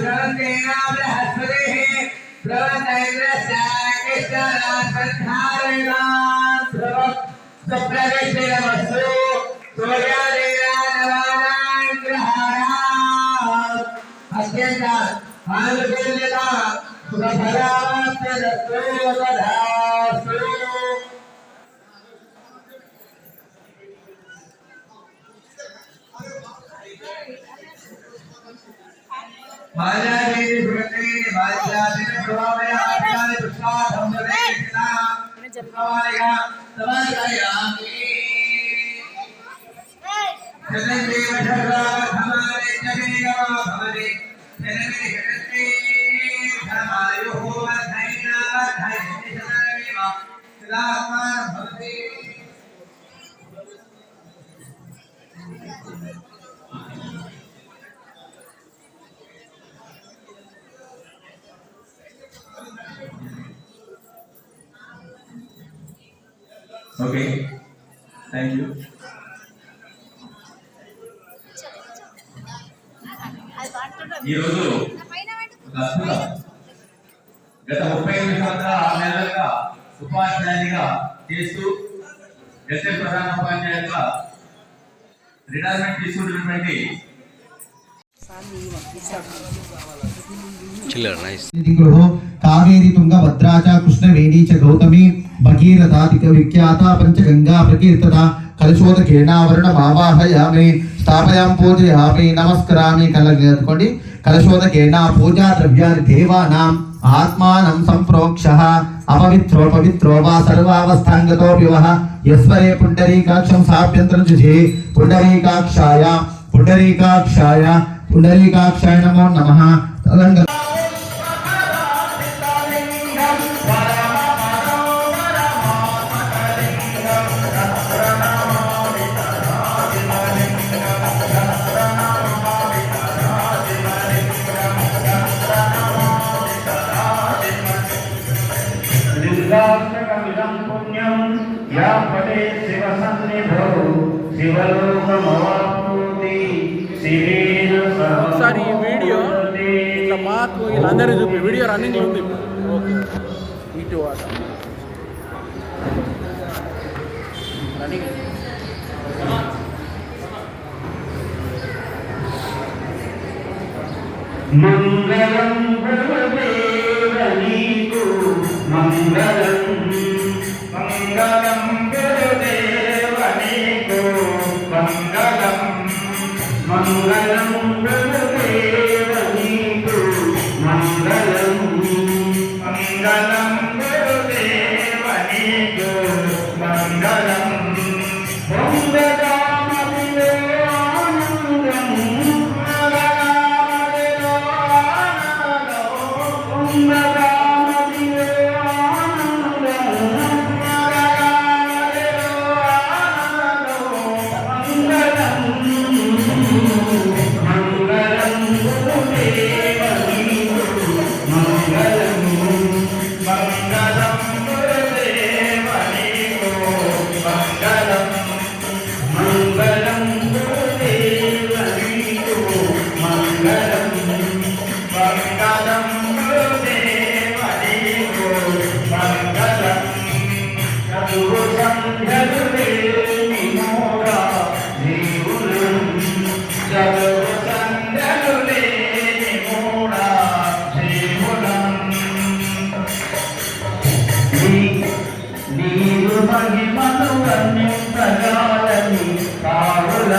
भ्रमतेना बृहस्पतिः भ्रमतैन्द्रश्चाकृष्णरासन्धारेणाम् भ्रमः स्वप्रविष्टिरवस्तु सूर्यादेनानवानान् ग्रहाणात् अत्यन्त आनुकूल्यता सुखफलावस्तु मायादेवी सुगते मायादेवी प्रभावया आत्माने पुष्पा धम्मरे कृष्णा प्रभावया तमाशया जगते वठरा हमारे जगेगा हमारे जगते जगते हमायो हो बधाइना बधाइने सदा रेवा सदा भवते ఓకే థ్యాంక్ యూ ఈరోజు గత ముప్పై ఎనిమిది సంవత్సరాల ఆరు నెలలుగా ఉపాధ్యాయునిగా చేస్తూ గత ప్రధాన ఉపాధ్యాయులుగా రిటైర్మెంట్ తీసుకుంటున్నటువంటి చిల్లర్ నైస్ గృహో కావేరి తుంగ భద్రా చ కృష్ణవేణీ గౌతమి భగీరథాదిక విఖ్యాత పంచగంగా ప్రకీర్తత కలశోదకేనావరణ మావాహయామి స్థాపయాం పూజయామి నమస్కరామి కలగదుకోండి కలశోదకేన పూజా ద్రవ్యాన్ని దేవానాం ఆత్మానం సంప్రోక్ష అపవిత్రో పవిత్రో వా సర్వావస్థాంగతో వివహ యస్వరే పుండరీకాక్షం సాభ్యంతరం శుచి పుండరీకాక్షాయ పుండరీకాక్షాయ పుండరీకాక్షాయ నమో నమః. శివ సన్నిధౌ శివలోకమవాప్నోతి శివేన ఒకసారి ఈ వీడియో ఇట్లా మాకు వీళ్ళందరూ చూపి వీడియో రన్నింగ్ ఉంది. ఓకే. ఇటు వాట రన్నింగ్ మంగళం నీకు మంగళం మంగళం మంగళం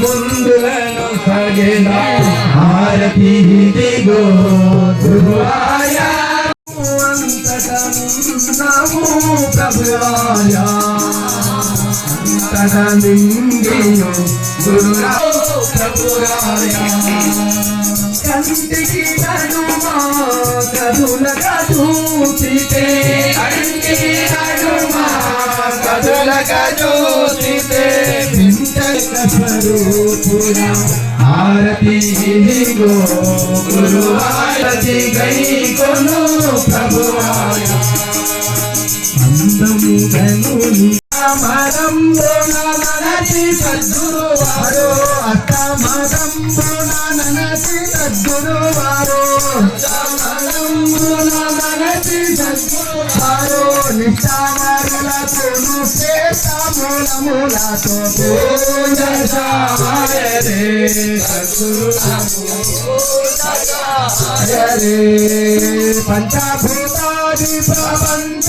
ముందులను తగేదా హారతి దిగో గురువాయా అంతటమున్నాము ప్రభువాయా. అంతట గురురా కంటికి నడుమా కదులగా చూసితే కంటికి నడుమా కదులగా చూసితే స్వరూపురా ఆరతి దిగో గురు ఆరతి గై కొను ప్రభురాయ అందము గనుని అమరంబున ననసి సద్గురువారు అష్టమదంబున ననసి సద్గురువారు అష్టమదంబున ననసి సద్గురువారు పూజ పంచభూతాది ప్రపంచ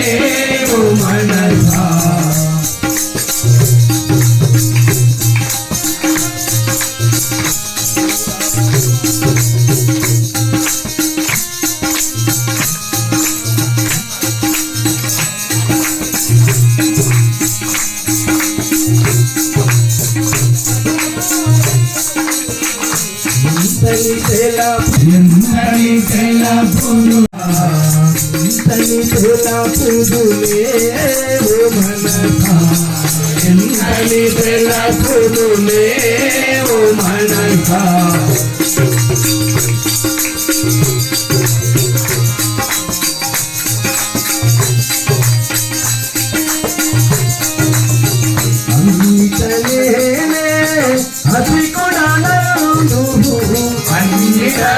ఎంతని ఎంతని తెలుగును ఎంతని తెలుగునే మనసా